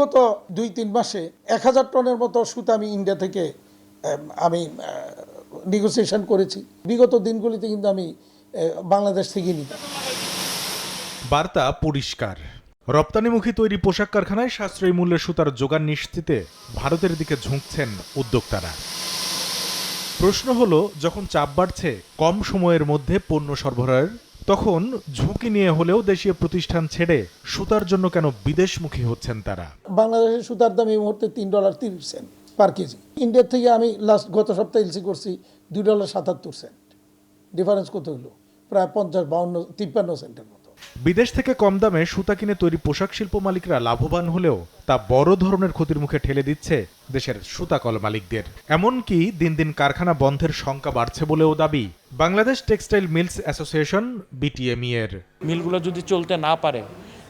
গত দুই, তিন মাসে এক হাজার টনের মতো সুতা আমি ইন্ডিয়া থেকে আমি নেগোসিয়েশন করেছি। বিগত দিনগুলিতে কিন্তু আমি বাংলাদেশ থেকে নিতাম। বার্তা পরিষ্কার। রপ্তানিমুখী তৈরি পোশাক কারখানায় সাশ্রয়ী মূল্যের সুতার যোগান নিশ্চিতে ভারতের দিকে ঝুঁকছেন উদ্যোক্তারা। প্রশ্ন হলো, যখন চাপ বাড়ছে, কম সময়ের মধ্যে পণ্য সরবরাহের তখন ঝুঁকি নিয়ে হলেও দেশীয় প্রতিষ্ঠান ছেড়ে সুতার জন্য কেন বিদেশমুখী হচ্ছেন তারা? বাংলাদেশের সুতার দাম এই মুহূর্তে তিন ডলার তিরিশ সেন্ট পার কেজি। ইন্ডিয়ার থেকে আমি লাস্ট গত সপ্তাহে এলসি করছি দুই ডলার সাতাত্তর সেন্ট। ডিফারেন্স কত হলো? প্রায় পঞ্চাশ, বাউন্ন, তিপ্পান্ন সেন্টের মতো। বিদেশ থেকে কম দামে সুতা কিনে তৈরি পোশাক শিল্প মালিকরা লাভবান হলেও তা বড় ধরনের ক্ষতির মুখে ঠেলে দিচ্ছে দেশের সুতাকল মালিকদের। এমনকি দিন দিন কারখানা বন্ধের সংখ্যা বাড়ছে বলেও দাবি Bangladesh textile mills association, BTMA এর। মিলগুলো যদি চলতে না পারে,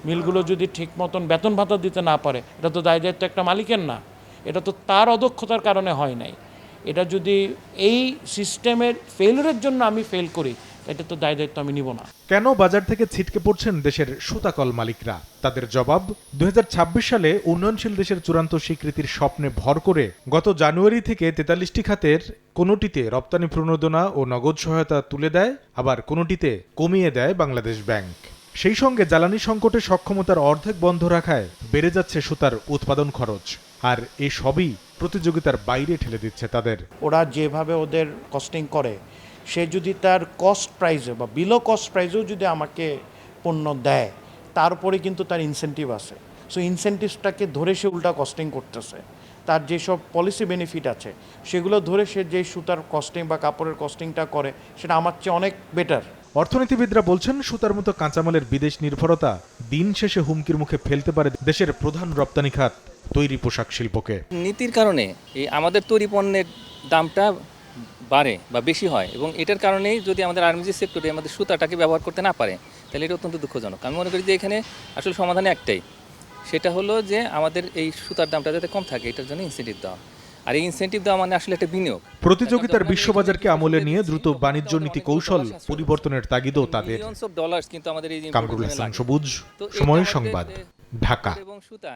মিলগুলো যদি ঠিক মতন বেতন ভাতা দিতে না পারে, এটা তো দায় দায়িত্ব একটা মালিকের না। এটা তো তার অদক্ষতার কারণে হয় নাই। এটা যদি এই সিস্টেমের ফেলিওরের জন্য আমি ফেল করি এটা তো দায় দায়িত্ব আমি নিব না। কেন বাজার থেকে ছিটকে পড়ছেন দেশের সুতাকল মালিকরা? তাদের জবাব দুই সালে উন্নয়নশীল দেশের চূড়ান্ত স্বীকৃতির স্বপ্নে ভর করে গত জানুয়ারি থেকে তেতাল্লিশটি খাতের কোনোটিতে রপ্তানি প্রণোদনা ও নগদ সহায়তা তুলে দেয় আবার কোনোটিতে কমিয়ে দেয় বাংলাদেশ ব্যাংক। সেই সঙ্গে জ্বালানি সংকটে সক্ষমতার অর্ধেক বন্ধ রাখায় বেড়ে যাচ্ছে সুতার উৎপাদন খরচ। আর এ সবই প্রতিযোগিতার বাইরে ঠেলে দিচ্ছে তাদের। ওরা যেভাবে ওদের কস্টিং করে সে যদি তার কস্ট প্রাইজে বা বিলো কস্ট প্রাইজেও যদি আমাকে পণ্য দেয় তারপরে কিন্তু তার ইনসেন্টিভ আছে। সো ইনসেন্টিভসটাকে ধরে সে উল্টা কস্টিং করতেছে। তার যেসব পলিসি বেনিফিট আছে সেগুলো ধরে সে যে সুতার কস্টিং বা কাপড়ের কস্টিংটা করে সেটা আমার চেয়ে অনেক বেটার অর্থনীতিবিদরা বলছেন সুতার মতো কাঁচামালের বিদেশ নির্ভরতা দিন শেষে হুমকির মুখে ফেলতে পারে দেশের প্রধান রপ্তানি খাত তৈরি পোশাক শিল্পকে। নীতির কারণে এই আমাদের তৈরি পণ্যের দামটা বাড়ে বা বেশি হয় এবং এটার কারণেই যদি আমাদের আর্মিজি সেক্টরে আমাদের সুতাটাকে ব্যবহার করতে না পারে তাহলে এটা অত্যন্ত দুঃখজনক। আমি মনে করি যে এখানে আসলে সমাধান একটাই সেটা হলো যে আমাদের এই সুতার দামটা যাতে কম থাকে এটার জন্য ইনসেন্টিভ দেওয়া। আর এই ইনসেন্টিভ দেওয়া মানে আসলে একটা বিনিয়োগ। প্রতিযোগিতার বিশ্ববাজারকে আমলে নিয়ে দ্রুত বাণিজ্য নীতি কৌশল পরিবর্তনের তাগিদও তাদের। ডলার্স কিন্তু আমাদের এই কামরুল হাসান সবুজ সময় সংবাদ ঢাকা। এবং সুতা।